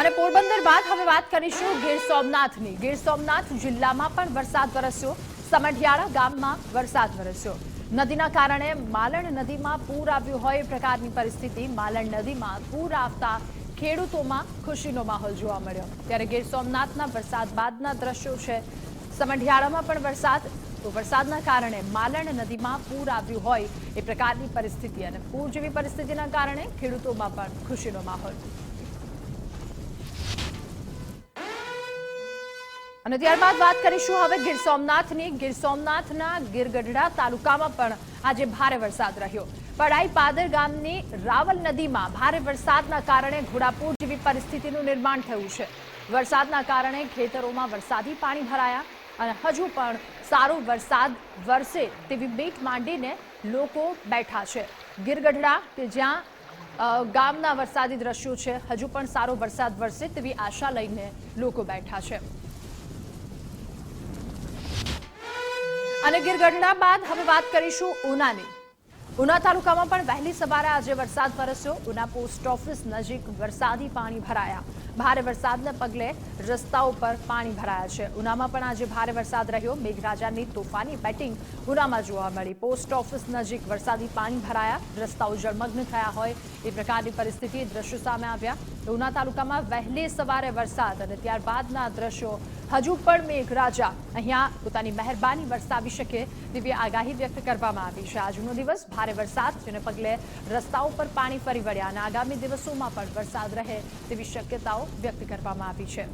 અને પોરબંદર બાદ હવે વાત કરીશું ગીર સોમનાથની. ગીર સોમનાથ જિલ્લામાં પણ વરસાદ વરસ્યો. સમઢિયાળા ગામમાં વરસાદ વરસ્યો. નદીના કારણે માલણ નદીમાં પૂર આવ્યું હોય એ પ્રકારની પરિસ્થિતિ માલણ નદીમાં પૂર આવતા ખેડૂતોમાં ખુશીનો માહોલ જોવા મળ્યો. ત્યારે ગીર સોમનાથના વરસાદ બાદના દ્રશ્યો છે. સમઢિયાળામાં પણ વરસાદ, તો વરસાદના કારણે માલણ નદીમાં પૂર આવ્યું હોય એ પ્રકારની પરિસ્થિતિ અને પૂર જેવી પરિસ્થિતિના કારણે ખેડૂતોમાં પણ ખુશીનો માહોલ. અને ત્યારબાદ વાત કરીશું હવે ગીર સોમનાથની. ગીર સોમનાથના ગીરગઢડા તાલુકામાં પણ આજે ભારે વરસાદ રહ્યો. પડાઈ પાદર ગામની રાવલ નદીમાં ભારે વરસાદના કારણે ઘોડાપૂર જેવી પરિસ્થિતિનું નિર્માણ થયું છે. વરસાદના કારણે ખેતરોમાં વરસાદી પાણી ભરાયા અને હજુ પણ સારો વરસાદ વરસે તેવી બીક માંડીને લોકો બેઠા છે. ગીરગઢડા કે જ્યાં ગામના વરસાદી દ્રશ્યો છે, હજુ પણ સારો વરસાદ વરસે તેવી આશા લઈને લોકો બેઠા છે. અને ગીરગઢડા બાદ હવે વાત કરીશું ઉનાની. ઉના તાલુકામાં પણ વહેલી સવારે આજે વરસાદ વરસ્યો. ઉના પોસ્ટ ઓફિસ નજીક વરસાદી પાણી ભરાયા. ભારે વરસાદને પગલે રસ્તાઓ પર પાણી ભરાયા છે. ઉનામાં પણ આજે ભારે વરસાદ રહ્યો. મેઘરાજાની તોફાની બેટિંગ ઉનામાં જોવા મળી. પોસ્ટ ઓફિસ નજીક વરસાદી પાણી ભરાયા. રસ્તાઓ જળમગ્ન થયા હોય એ પ્રકારની પરિસ્થિતિ દ્રશ્યો સામે આવ્યા. ઉના તાલુકામાં વહેલી સવારે વરસાદ અને ત્યારબાદના દ્રશ્યો હજુ પણ મેઘરાજા અહીંયા પોતાની મહેરબાની વરસાવી શકે તેવી આગાહી વ્યક્ત કરવામાં આવી છે. આજનો દિવસ ભારે વરસાદ, જેને પગલે રસ્તાઓ પર પાણી ફરી વળ્યા અને આગામી દિવસોમાં પણ વરસાદ રહે તેવી શક્યતાઓ વ્યક્ત કરવામાં આવી છે.